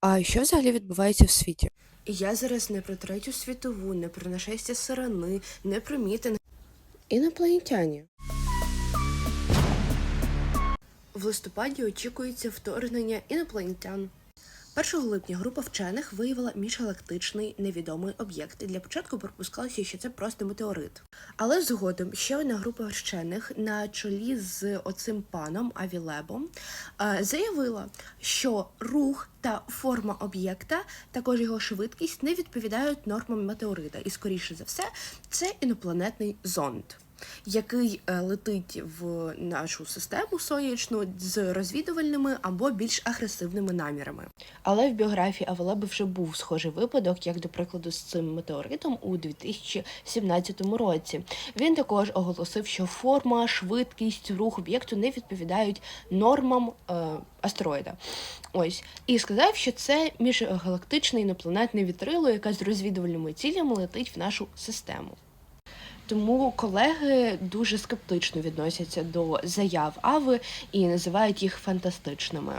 А що взагалі відбувається в світі? Я зараз не про третю світову, не про нашестя сарани, не про мітинг. Інопланетяні. В листопаді очікується вторгнення інопланетян. 1 липня група вчених виявила міжгалактичний невідомий об'єкт. Для початку припускалося, що це просто метеорит. Але згодом ще одна група вчених на чолі з оцим паном Авілебом е, заявила, що рух та форма об'єкта, також його швидкість не відповідають нормам метеорита. І скоріше за все, це інопланетний зонд. Який е, летить в нашу систему сонячну з розвідувальними або більш агресивними намірами. Але в біографії Авелеби вже був схожий випадок, як до прикладу з цим метеоритом у 2017 році. Він також оголосив, що форма, швидкість, рух об'єкту не відповідають нормам е, астероїда. Ось і сказав, що це міжгалактичне інопланетне вітрило, яке з розвідувальними цілями летить в нашу систему. Тому колеги дуже скептично відносяться до заяв Ави і називають їх фантастичними.